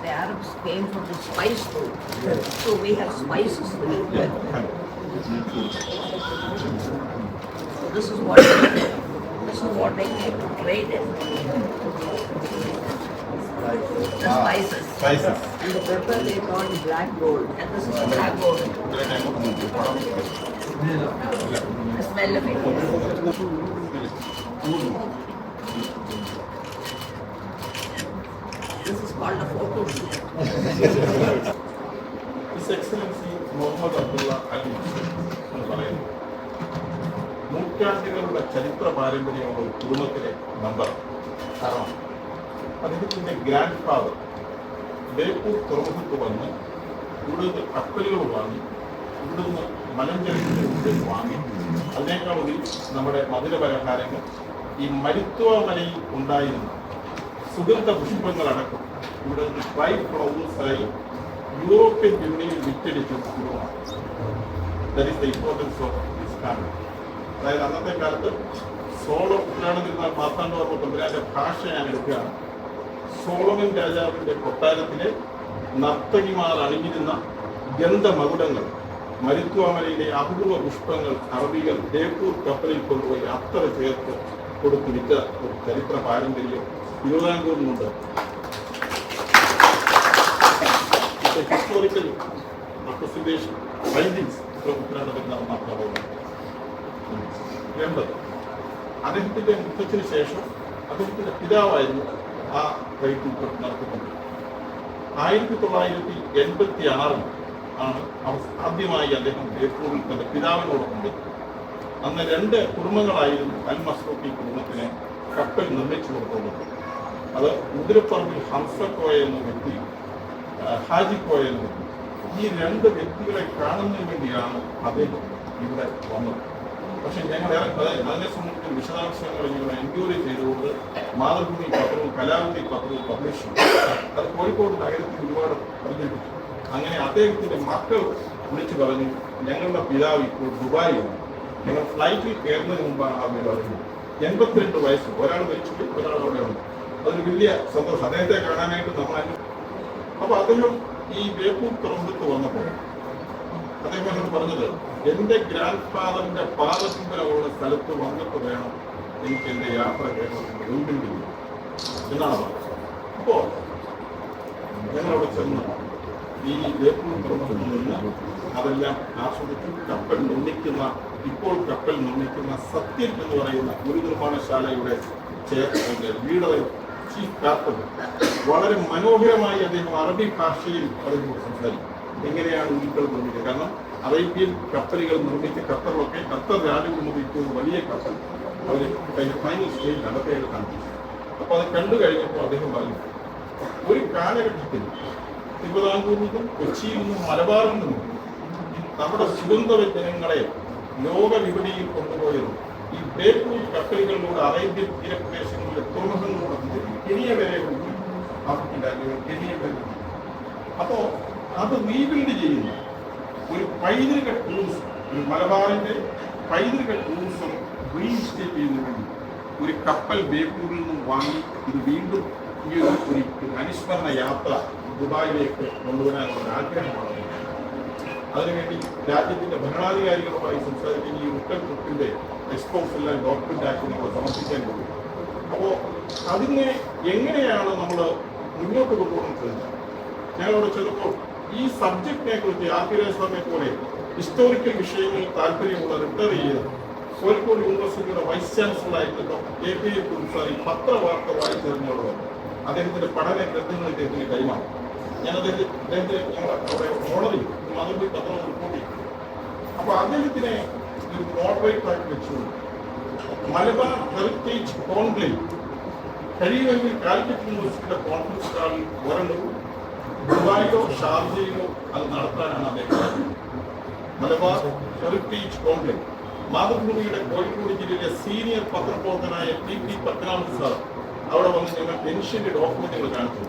the Arabs came for the spice food. So we have spices to eat. So this is what this is what they came to trade in. The spices. Spices. And the pepper they called black gold. And this is black gold. It. This is called a photo His Excellency Muhammad Abdullah Al പറയുന്നു നൂറ്റാണ്ടുകളുടെ ചരിത്ര പാരമ്പര്യമുള്ള ഒരു കുടുംബത്തിലെ number കാരണം അദ്ദേഹത്തിന്റെ grand father Beypore തുറമുഖത്ത് വന്ന് ഇവിടുന്ന് കപ്പലുകൾ വാങ്ങി ഇവിടുന്ന് മലഞ്ചരക്കിന്റെ ഉള്ളിൽ വാങ്ങി അതിനേക്കാൾ ഉപരി നമ്മുടെ മധുര പലഹാരങ്ങൾ ഈ മരുത്വ മലയിൽ ഉണ്ടായിരുന്ന സുഗന്ധ പുഷ്പങ്ങളടക്കം ഇവിടെ ഡ്രൈ ഫ്ലവേഴ്സായി യൂറോപ്യൻ യൂണിയനിൽ വിറ്റടിച്ച ഇമ്പോർട്ടൻസ് ഓഫ് ദിസ് അതായത് അന്നത്തെ കാലത്ത് സോളോ ഉത്രാടത്തിരുന്നാൽ മാർത്താണ്ഡവർമ്മ തമ്പുരാന്റെ ഭാഷ ഞാൻ എടുക്കുകയാണ്. സോളമൻ രാജാവിന്റെ കൊട്ടാരത്തിലെ നർത്തകിമാർ അണിഞ്ഞിരുന്ന ഗന്ധമകുടങ്ങൾ മരുത്വാമലയിലെ അപൂർവ പുഷ്പങ്ങൾ അറബികൾ ബേപ്പൂർ കപ്പലിൽ കൊണ്ടുപോയി അത്ര ചേർത്ത് കൊടുത്തു വിറ്റ ഒരു ചരിത്ര പാരമ്പര്യം തിരുവിതാംകൂറിനുണ്ട്. ഹിസ്റ്റോറിക്കൽ ഉത്തരാടത്തിൽ മാത്രമാണ് എൺപത് അദ്ദേഹത്തിന്റെ മുത്തച്ഛന് ശേഷം അദ്ദേഹത്തിന്റെ പിതാവായിരുന്നു ആ റൈറ്റ് നടത്തുന്നത് ആയിരത്തി തൊള്ളായിരത്തി എൺപത്തി ആറിൽ ആദ്യമായി അദ്ദേഹം ബേപ്പൂരിൽ തന്റെ പിതാവിനോടൊപ്പം. അന്ന് രണ്ട് കുടുംബങ്ങളായിരുന്നു അൽ മസ്റൂഖി കുടുംബത്തിന് കപ്പൽ നിർമ്മിച്ചു കൊടുക്കുന്നത് അത് മുതിരപ്പറമ്പിൽ ഹംസക്കോയ എന്ന വ്യക്തി ഹാജിക്കോയ ഹാജി കോയ എന്ന വ്യക്തി. ഈ രണ്ട് വ്യക്തികളെ കാണുന്നതിന് വേണ്ടിയാണ് അദ്ദേഹം ഇവിടെ വന്നത്. പക്ഷെ ഞങ്ങൾ അതിനെ സംബന്ധിച്ച വിശദാംശങ്ങൾ ഞങ്ങൾ എൻക്വയറി ചെയ്തുകൊണ്ട് മാതൃഭൂമി പത്രവും കലാഭൂമി പത്രവും പബ്ലിഷ് ചെയ്തു. അത് കോഴിക്കോട് നഗരത്തിൽ ഒരുപാട് പ്രചരിപ്പിച്ചു അങ്ങനെ അദ്ദേഹത്തിന്റെ മക്കൾ വിളിച്ചു പറഞ്ഞു ഞങ്ങളുടെ പിതാവ് ഇപ്പോൾ ദുബായിലാണ്. ഞങ്ങൾ ഫ്ലൈറ്റിൽ കയറുന്നതിന് മുമ്പാണ് ആ അറിഞ്ഞത്. എൺപത്തിരണ്ട് വയസ്സ്. ഒരാൾ മരിച്ചു ഒരാൾ അവിടെ ഉണ്ട്. അതൊരു വലിയ സന്തോഷം. അദ്ദേഹത്തെ കാണാനായിട്ട് നമ്മൾ അപ്പൊ അദ്ദേഹം ഈ ബേപ്പൂർ തുറമുഖത്ത് വന്നപ്പോൾ അദ്ദേഹം പറഞ്ഞത് എന്റെ ഗ്രാൻഡ് ഫാദറിന്റെ പാദസുന്ദരമുള്ള സ്ഥലത്ത് വന്നിട്ട് വേണം എനിക്ക് എന്റെ യാത്ര കേരളത്തിൽ ചെയ്യാൻ എന്നാണ് അപ്പോ ഞങ്ങളവിടെ ചെന്ന് ഈ ബേപ്പൂർ നിന്ന് അതെല്ലാം ആസ്വദിച്ച് കപ്പൽ നിർമ്മിക്കുന്ന ഇപ്പോൾ കപ്പൽ നിർമ്മിക്കുന്ന സത്യൻ എന്ന് പറയുന്ന ഒരു നിർമ്മാണശാലയുടെ ലീഡർ ചീഫ് കാർപ്പൻ വളരെ മനോഹരമായി അദ്ദേഹം അറബി ഭാഷയിൽ അദ്ദേഹം സംസാരിക്കും. എങ്ങനെയാണ് നിർമ്മിക്കുക? കാരണം അറേബ്യൻ കപ്പലുകൾ നിർമ്മിച്ച ഖത്തറൊക്കെ ഖത്തർ രാജകുടുംബത്തിൽ ഇപ്പോൾ വലിയ കപ്പൽ അവർ ഫൈനൽ സ്റ്റേജ് നടത്തേണ്ട കാണിച്ചു അപ്പോൾ അത് കണ്ടു കഴിഞ്ഞപ്പോൾ അദ്ദേഹം പറഞ്ഞു ഒരു കാലഘട്ടത്തിൽ തിരുവിതാംകൂറിൽ നിന്നും കൊച്ചിയിൽ നിന്നും മലബാറിൽ നിന്നും നമ്മുടെ സുഗന്ധവ്യഞ്ജനങ്ങളെ ലോക വിപണിയിൽ കൊണ്ടുപോയത് ഈ ബേപ്പൂർ കപ്പലുകളിലൂടെ അറേബ്യൻ തീരപ്രദേശങ്ങളിലെ തുറമുഖങ്ങളിലൂടെ കെനിയ വരെ അവർക്കുണ്ടായിരുന്നു കെനിയ വരെ കൊണ്ടുപോയി. അത് റീബിൽഡ് ചെയ്യുന്ന. ഒരു പൈതൃക ടൂറിസം ഒരു മലബാറിന്റെ പൈതൃക ടൂറിസം റീഇസ്റ്റേറ്റ് ചെയ്യുന്നതിന് ഒരു കപ്പൽ ബേപ്പൂരിൽ നിന്നും വാങ്ങി ഇത് വീണ്ടും ഈ ഒരു അനുസ്മരണ യാത്ര ദുബായിലേക്ക് കൊണ്ടുവരാനുള്ള ആഗ്രഹമാണ്. അതിനുവേണ്ടി രാജ്യത്തിന്റെ ഭരണാധികാരികളുമായി സംസാരിക്കുന്ന ഈ ഉത്തർ ട്രിപ്പിന്റെ എക്സ്പോസ് എല്ലാം ഡോക്യുമെന്റ് ആക്കി നമ്മൾ സമർപ്പിക്കാൻ പോകും അപ്പോൾ അതിനെ എങ്ങനെയാണ് നമ്മൾ മുന്നോട്ട് കൊണ്ടുപോകുന്നത്? ഞങ്ങളവിടെ ചെന്നപ്പോൾ ഈ സബ്ജക്റ്റിനെ കുറിച്ച് ആർക്കിരാജസ്വാമിയെ പോലെ ഹിസ്റ്റോറിക്കൽ വിഷയങ്ങളിൽ താല്പര്യമുള്ള റിട്ടയർ ചെയ്ത് കോഴിക്കോട് യൂണിവേഴ്സിറ്റിയുടെ വൈസ് ചാൻസലർ ആയിട്ടുള്ള കെ പി എ കുൻസാരി പത്രവാർത്ത വായിച്ചറിഞ്ഞോളൂ അദ്ദേഹത്തിന്റെ പഠന ഗ്രന്ഥങ്ങൾ ഇദ്ദേഹത്തിന് കൈമാറും. ഞാൻ അദ്ദേഹത്തെ അവിടെ ചെയ്തു. മാതൃഭൂമി പത്രം റിപ്പോർട്ട് ചെയ്തു. അപ്പൊ അദ്ദേഹത്തിനെ ഒരു ആയിട്ട് വെച്ചുകൊണ്ട് മലബാർ ഹെറിറ്റേജ് കോൺക്ലേവ് കഴിയുമെങ്കിൽ കാലിക്കറ്റ് യൂണിവേഴ്സിറ്റിയുടെ കോൺഫറൻസ് ഹാളിൽ ഒരെണ്ണം ദുബായിലോ ഷാർജയിലോ അത് നടത്താനാണ് അദ്ദേഹം മലബാർ ഹെറിറ്റേജ് കോൺഗ്രസ് മാതൃഭൂമിയുടെ കോഴിക്കോട് ജില്ലയിലെ സീനിയർ പത്രപ്രവർത്തനായ പി പി പത്മനാഭൻ സാർ അവിടെ വന്ന് ഞങ്ങൾ പെൻഷന്റെ ഡോക്യുമെന്റുകൾ കാണിച്ചു.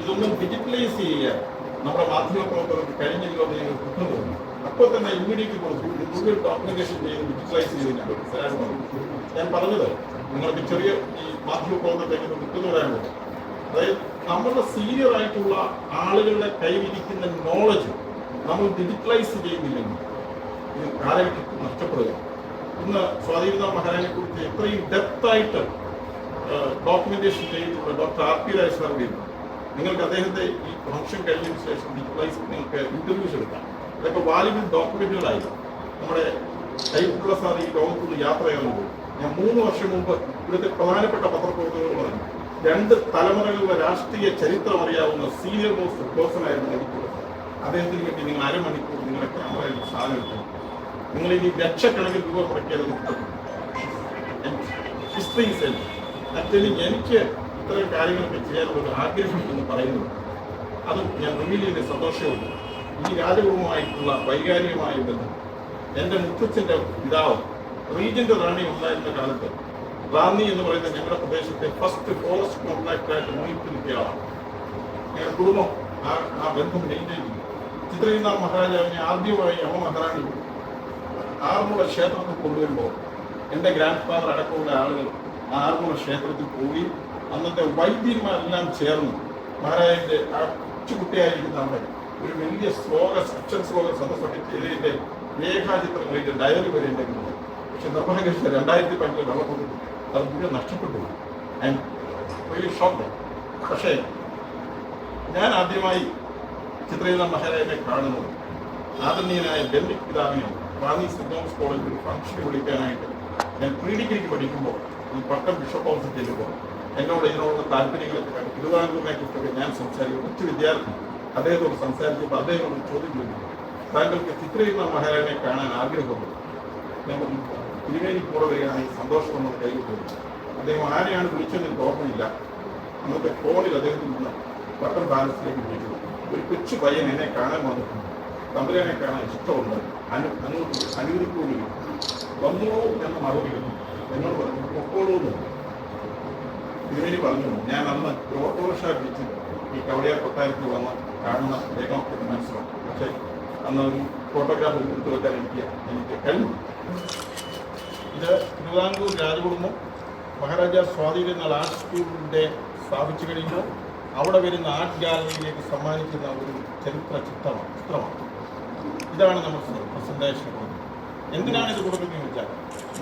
ഇതൊന്നും ഡിജിറ്റലൈസ് ചെയ്യാൻ നമ്മുടെ മാധ്യമ പ്രവർത്തകർക്ക് കഴിഞ്ഞില്ലോ എന്ന് ഞങ്ങൾ കുറ്റം തോന്നി അപ്പോൾ തന്നെ ഇമ്മീഡിയറ്റ് കൊടുത്തു ഗൂഗിൾ ഡോക്യുമെന്റേഷൻ ചെയ്ത് ഡിജിറ്റലൈസ് ചെയ്ത് ഞാൻ പറഞ്ഞത് നിങ്ങൾക്ക് ചെറിയ ഈ മാധ്യമ കുറ്റം നിൽക്കുന്നവരാണ് അതായത് നമ്മുടെ സീനിയർ ആയിട്ടുള്ള ആളുകളുടെ കൈവിരിക്കുന്ന നോളജ് നമ്മൾ ഡിജിറ്റലൈസ് ചെയ്യുന്നില്ലെങ്കിൽ ഇത് കാലഘട്ടത്തിൽ നഷ്ടപ്പെടുക ഇന്ന് സ്വാധീനത മഹാരാജനെ കുറിച്ച് എത്രയും ഡെപ്തായിട്ട് ഡോക്യുമെന്റേഷൻ ചെയ്തിട്ടുള്ള doctor R P Raj sir നിങ്ങൾക്ക് അദ്ദേഹത്തെ ഈ ഫംഗ്ഷൻ കഴിഞ്ഞതിന് ശേഷം ഡിജിറ്റലൈസ് നിങ്ങൾക്ക് ഇന്റർവ്യൂസ് എടുക്കാം. ഇതൊക്കെ വാല്യുബിൾ ഡോക്യുമെന്റുകളായി നമ്മുടെ കൈപ്പുള്ള സാർ ഈ ലോകത്തുള്ള യാത്ര ചെയ്യുമ്പോൾ ഞാൻ മൂന്ന് വർഷം മുമ്പ് ഇവിടുത്തെ പ്രധാനപ്പെട്ട പത്രപ്രവർത്തകർ പറഞ്ഞു രണ്ട് തലമുറകളുടെ രാഷ്ട്രീയ ചരിത്രം അറിയാവുന്ന സീനിയർ മോസ്റ്റ് കൈപ്പുള്ള സാർ അദ്ദേഹത്തിന് വേണ്ടി നിങ്ങൾ അരമണിക്കൂർ നിങ്ങളുടെ ക്യാമറയിൽ സാധനം എടുക്കണം നിങ്ങൾ ഇനി ലക്ഷക്കണക്കിന് രൂപ സെൽ ആക്ച്വലി എനിക്ക് ഇത്തരം കാര്യങ്ങളൊക്കെ ചെയ്യാനുള്ള ഒരു ആഗ്രഹം എന്ന് പറയുന്നത് അതും ഞാൻ റിവീൽ ചെയ്ത സന്തോഷമുണ്ട്. ഈ രാജകുടുംബമായിട്ടുള്ള വൈകാരികമായ ബന്ധം. എന്റെ മുത്തച്ഛന്റെ പിതാവ് റീജന്റ് റാണി ഉണ്ടായിരുന്ന കാലത്ത് റാന്നി എന്ന് പറയുന്ന ഞങ്ങളുടെ പ്രദേശത്തെ ഫസ്റ്റ് ഫോറസ്റ്റ് കോൺട്രാക്ടറായിട്ട് മുന്നിട്ടിരിക്കുകയാണ് ഞങ്ങളുടെ കുടുംബം ആ ആ ബന്ധം മെയിന്റെയിൻ ചെയ്തു ചിത്രയുന്ന മഹാരാജാവിനെ ആദ്യമായി അമ്മ മഹാറാണി ആറന്മുള ക്ഷേത്രത്തിൽ കൊണ്ടുവരുമ്പോൾ എന്റെ ഗ്രാൻഡ് ഫാദർ അടക്കമുള്ള ആളുകൾ ആറുമുള ക്ഷേത്രത്തിൽ പോയി അന്നത്തെ വൈദ്യന്മാരെല്ലാം ചേർന്ന് മഹാരാജന്റെ ആ കൊച്ചുകുട്ടിയായിരിക്കുന്ന അവിടെ ഒരു വലിയ ശ്ലോക അക്ഷര ശ്ലോക സദസ്സൊക്കെ ചെയ്തതിന്റെ രേഖാചിത്രങ്ങൾ ഇതിന്റെ ഡയറി വരെ കയ്യിലുണ്ട്. പക്ഷെ നിർഭാഗ്യ രണ്ടായിരത്തി പതിനെട്ടിൽ വെള്ളപ്പൊക്കം അത് മുഴുവൻ നഷ്ടപ്പെട്ടു വലിയ ഷോക്ക് പക്ഷേ ഞാൻ ആദ്യമായി ചിത്രയുന്ന മഹാരാജനെ കാണുന്നത് ആദരണീയനായ ഡെന്നിക് പിതാവിനെ റാന്നി സെന്റ് തോമസ് കോളേജിൽ ഒരു ഫംഗ്ഷൻ വിളിക്കാനായിട്ട് ഞാൻ പ്രീ ഡിഗ്രിക്ക് പഠിക്കുമ്പോൾ ഈ പട്ടം ബിഷപ്പ് ഹൗസിൽ ചെല്ലുമ്പോൾ എന്നോട് ഇതിനോടുള്ള താല്പര്യങ്ങളൊക്കെ കണ്ടു തിരുവിതാംകൂറിനെ കുറിച്ചൊക്കെ ഞാൻ സംസാരിക്കും. കൊച്ചു വിദ്യാർത്ഥി അദ്ദേഹത്തോട് സംസാരിച്ചപ്പോൾ അദ്ദേഹത്തോട് ചോദ്യം ചോദിച്ചു. താങ്കൾക്ക് ചിത്രയുന്ന മഹാരാജനെ കാണാൻ ആഗ്രഹമുണ്ട്? ഞാൻ തിരുവേലി കൂടെ വരികയാണെങ്കിൽ സന്തോഷമെന്നത് കൈവിട്ടു അദ്ദേഹം ആരെയാണ് വിളിച്ചതെന്ന് ഓർമ്മയില്ല. അന്നത്തെ ഫോണിൽ നിന്ന് പട്ടം പാലസിലേക്ക് വിളിച്ചു. ഒരു കൊച്ചു പയ്യൻ എന്നെ കാണാൻ വന്നിട്ടുണ്ട്. തമ്പുരാനെ കാണാൻ ഇഷ്ടമുണ്ട്. അനു അനു അനുവദിക്കൂലി വന്നു എന്ന മറുപടി എന്നോട് പറഞ്ഞു പൊക്കോളൂ തിരുവേലി പറഞ്ഞു ഞാൻ അന്ന് ഓട്ടോറിക്ഷ വിളിച്ച് ഈ കവടിയാർ കൊട്ടാരത്തിൽ വന്ന് കാണുന്ന വേഗമൊക്കെ മനസ്സിലാവും പക്ഷേ അന്ന് ഒരു ഫോട്ടോഗ്രാഫ് എടുത്തു വെക്കാൻ എനിക്ക് എനിക്ക് കഴിഞ്ഞു. ഇത് തിരുവിതാംകൂർ രാജകുടുംബം മഹാരാജ സ്വാധീന എന്ന ആർട്ട് സ്കൂളിന്റെ സ്ഥാപിച്ചു കഴിയുമ്പോൾ അവിടെ വരുന്ന ആർട്ട് ഗാലറിയിലേക്ക് സമ്മാനിക്കുന്ന ഒരു ചരിത്ര ചിത്രമാണ് ചിത്രമാണ്. ഇതാണ് നമ്മൾ പ്രസന്റേഷൻ കൊടുക്കുന്നത് എന്തിനാണ് ഇത് കൊടുക്കുന്നതെന്ന് വെച്ചാൽ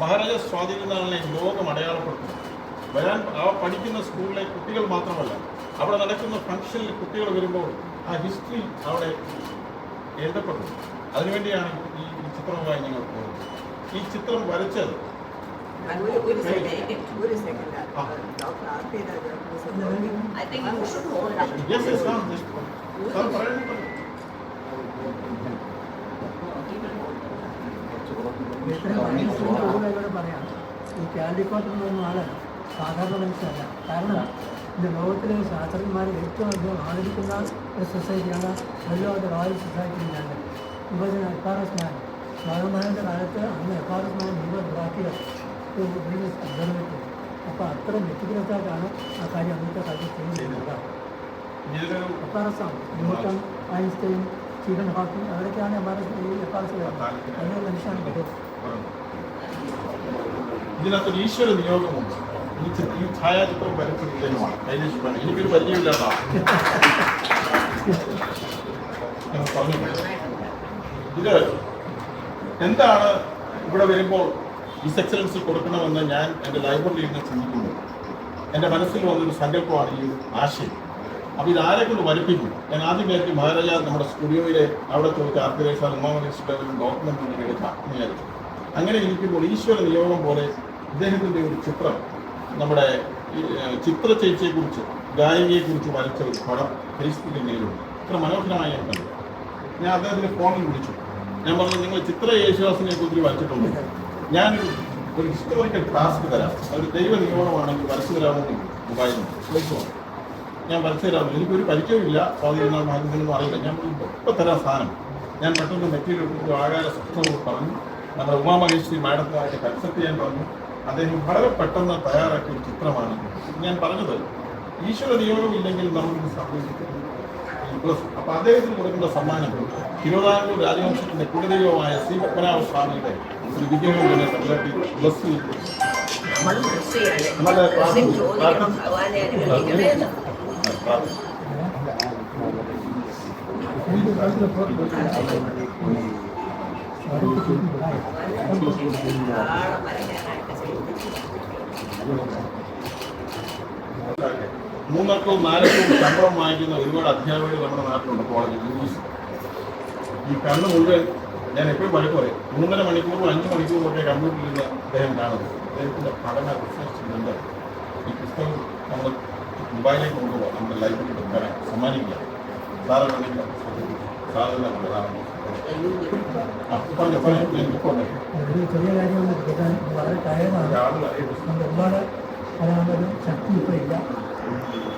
മഹാരാജ സ്വാധീനനാളിനെ ലോകം അടയാളപ്പെടുത്തുന്നു. വരാൻ ആ പഠിക്കുന്ന സ്കൂളിലെ കുട്ടികൾ മാത്രമല്ല അവിടെ നടക്കുന്ന ഫംഗ്ഷനിൽ കുട്ടികൾ വരുമ്പോൾ ആ ഹിസ്റ്ററി അവിടെ എഴുതപ്പെടുന്നു. അതിനുവേണ്ടിയാണ് ഈ ചിത്രവുമായി ഞങ്ങൾ പോകുന്നത് ഈ ചിത്രം വരച്ചത്? പറയാം ഈ കാലിക്കോട്ട് എന്നൊന്നും ആളല്ല സാധാരണ മനുഷ്യരല്ല കാരണം ഇന്ന് ലോകത്തിലെ ശാസ്ത്രജ്ഞന്മാരെ ഏറ്റവും അധികം ആദരിക്കുന്ന ഒരു സൊസൈറ്റിയാണ് വെല്ലോ ദ റോയൽ സൊസൈറ്റി ഞാൻ ആർ എസ് മാൻ. സ്വാതന്ത്ര്യന്റെ കാലത്ത് അന്ന് എഫ് ആർ എസ് മാൻ മുഴുവൻ ഉണ്ടാക്കിയത് അബ്സർവേറ്ററി അപ്പോൾ അത്ര മെറ്റിക്കുലസ് ആയിട്ടാണ് ആ കാര്യം അന്നത്തെ കാലത്ത് ചെയ്യുന്നത് ഇതൊരു F R Newton Einstein Stephen Hawking അവരൊക്കെയാണ് M R S ഈ മനുഷ്യനാണ് കിട്ടും ഇതിനകത്തൊരു ഈശ്വര നിയോഗമുണ്ട്. ഈ ഛായാചിത്രം പണി എനിക്കൊരു പരിചയമില്ലാത്ത ഇത് എന്താണ് ഇവിടെ വരുമ്പോൾ മിസ് എക്സലൻസിൽ കൊടുക്കണമെന്ന് ഞാൻ എന്റെ ലൈബ്രറിയിൽ നിന്ന് ചിന്തിക്കുന്നു. എന്റെ മനസ്സിൽ വന്നൊരു സങ്കല്പമാണ് ഈ ആശയം. അപ്പോൾ ഇത് ആരെ കൊണ്ട് വലിപ്പിക്കും? ഞാൻ ആദ്യം കയറ്റി മഹാരാജ നമ്മുടെ സ്റ്റുഡിയോയിലെ അവിടെ ചോദിച്ച ആർക്കിടേഴ്സ് ഉമാമനീശ്വരൻ ഡോക്യുമെന്റ് എടുക്കാം എന്ന് വിചാരിച്ചു. അങ്ങനെ ഇരിക്കുമ്പോൾ ഈശ്വര നിയോഗം പോലെ ഇദ്ദേഹത്തിന്റെ ഒരു ചിത്രം നമ്മുടെ ചിത്ര ചേച്ചിയെ കുറിച്ച് വരച്ച ഒരു പടം ഫേസ്ബുക്കിൽ നേരിടുന്നു ഇത്ര മനോഹരമായി ഞാൻ കണ്ടു ഞാൻ അദ്ദേഹത്തിന്റെ ഫോണിൽ വിളിച്ചു. ഞാൻ പറഞ്ഞു നിങ്ങൾ ചിത്ര യേശുദാസിനെ കുറിച്ച് വരച്ചിട്ടുണ്ട്. ഞാൻ ഒരു ഹിസ്റ്റോറിക്കൽ ടാസ്ക് തരാം. ഒരു ദൈവ നിയോഗമാണെങ്കിൽ വരച്ചു തരാമെന്ന് ചോദിച്ചു. ഞാൻ തരാം എനിക്കൊരു പരിചയമില്ല സ്വാധീനം മാധ്യമത്തിനൊന്നും അറിയില്ല ഞാൻ ഇപ്പം തരാം സാധനം ഞാൻ പെട്ടെന്ന് മെറ്റീരിയൽ കൊടുത്തു ആകാര സൂക്ഷ്മം പറഞ്ഞു. നമ്മുടെ ഉമാമഹേശ്വരി മാഡത്തിനായിട്ട് കൺസൾട്ട് ചെയ്യാൻ പറഞ്ഞു. അദ്ദേഹം വളരെ പെട്ടെന്ന് തയ്യാറാക്കിയ ഒരു ചിത്രമാണ്. ഞാൻ പറഞ്ഞത് ഈശ്വര നിയോഗം ഇല്ലെങ്കിൽ നമുക്ക് സംഭവിക്കും അപ്പോൾ അപ്പൊ അദ്ദേഹത്തിന് കൊടുക്കുന്ന സമ്മാനം തിരുവിതാംകൂർ രാജവംശത്തിന്റെ കുലദൈവമായ ശ്രീ പത്മനാഭ സ്വാമിയുടെ ഒരു വിജയങ്ങളുടെ കണ്ടിട്ട് ബ്ലസ് ചെയ്തു. ഡ്രസ് മൂന്നക്കവും നാലക്കവും ശമ്പളം വാങ്ങിക്കുന്ന ഒരുപാട് അധ്യാപകർ നമ്മുടെ നാട്ടിലുണ്ട് കോളേജിൽ. ഈ കണ്ണ് മുഴുവൻ ഞാൻ എപ്പോഴും വഴക്ക് പറയും. മൂന്നര മണിക്കൂറും അഞ്ച് മണിക്കൂറും ഒക്കെ കമ്പ്യൂട്ടറിൽ നിന്ന് അദ്ദേഹം കാണുന്നത്. അദ്ദേഹത്തിന്റെ പഠന റിസർച്ച് ഈ പുസ്തകം നമ്മൾ മുംബൈയിലേക്ക് കൊണ്ടുപോകാം നമ്മുടെ ലൈഫിൽ വെക്കാൻ സമ്മാനിക്കുക സാറ് വേണമെങ്കിൽ പ്രധാനം ചെറിയ കാര്യമാണ് കേൾക്കാൻ വളരെ ടയർഡാണ് നമുക്ക് ഒരുപാട് പറയാനൊരു ശക്തി ഇപ്പോൾ ഇല്ല.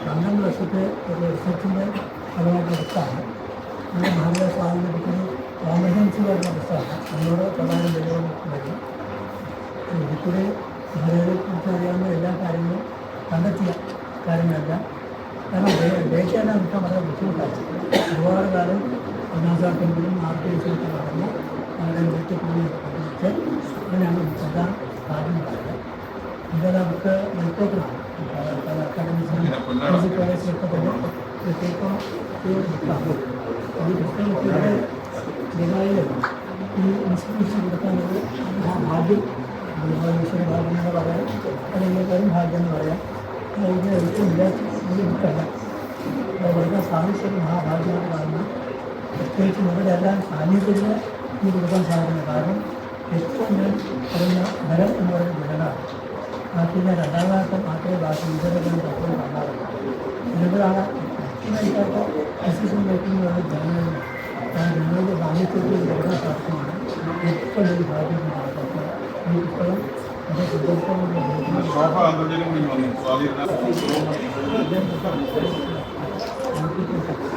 പന്ത്രണ്ട് വർഷത്തെ ഒരു റിസർച്ചിന്റെ ഫലമായിട്ട് എടുത്താണ്. നമ്മുടെ മഹാരാജ സ്വാമിനെ പറ്റി കോംപ്രഹെൻസീവ് ആയിട്ടുള്ള പുസ്തകമാണ്. നമ്മളോട് പ്രധാന വെല്ലുവിളി ഇതിൽ ഇതിൽക്കൂടെ മഹാരാജയെ കുറിച്ച് അറിയാവുന്ന എല്ലാ കാര്യങ്ങളും കണ്ടെത്തിയ കാര്യങ്ങളല്ല കാരണം ഡേറ്റ എല്ലാം കിട്ടാൻ വളരെ ബുദ്ധിമുട്ടാണ് ഒരുപാട് കാലം ഒന്നാം ടെമ്പിളും ആർക്കിടെക്ചറൊക്കെ നടന്ന് വളരെ വീട്ടിൽ പോയി പഠിച്ച് അങ്ങനെയാണ് എല്ലാം കാര്യം പറയുന്നത് ഇതിന്റെ നമുക്ക് മൈക്രോഗ്രാം അക്കാഡമിക്സ് കോളേജിലൊക്കെ തന്നെ ഒരു ടേക്കോ ചെയ്തൊരു ബുക്കാണ് ഈ പുസ്തകം ഇവിടെ ദുബായിൽ ഈ ഇൻസ്റ്റിറ്റ്യൂഷൻ കൊടുക്കാനൊരു ആ ഭാഗ്യം ഈശ്വര ഭാഗ്യം എന്ന് പറയാം അല്ലെങ്കിൽ ഭാഗ്യം എന്ന് പറയാം ഇത് ഒരിക്കലും വിചാരിച്ച ഒരു ബുക്കല്ല അത് കൊടുക്കാൻ സാധിച്ചൊരു മഹാഭാഗ്യമായിട്ട് കാണുന്നു പ്രത്യേകിച്ച് നിങ്ങളുടെ എല്ലാം സാന്നിധ്യത്തിൽ ഈ കൊടുക്കാൻ സാധിക്കുന്നു കാരണം ഏറ്റവും ഞാൻ പറയുന്ന ബലം എന്ന് പറയുന്ന ബലനാണ് നാട്ടിലെ രണ്ടാമത്തെ നാട്ടിലെ ഭാഷ ഇതരകളും തത്വം കാണാറുണ്ട് ഇതിലൂടെയാണ് കൃത്യമായിട്ടൊക്കെ ഡിസിഷൻ മേക്കിംഗ് ഉള്ള ജനങ്ങളിൽ ഞാൻ നിങ്ങളുടെ സാന്നിധ്യത്തിൽ കൊടുക്കാൻ സാധ്യമാണ് ഏറ്റവും വലിയ ഭാഗ്യം നടക്കുന്നത് ഈ പുസ്തകം വളരെ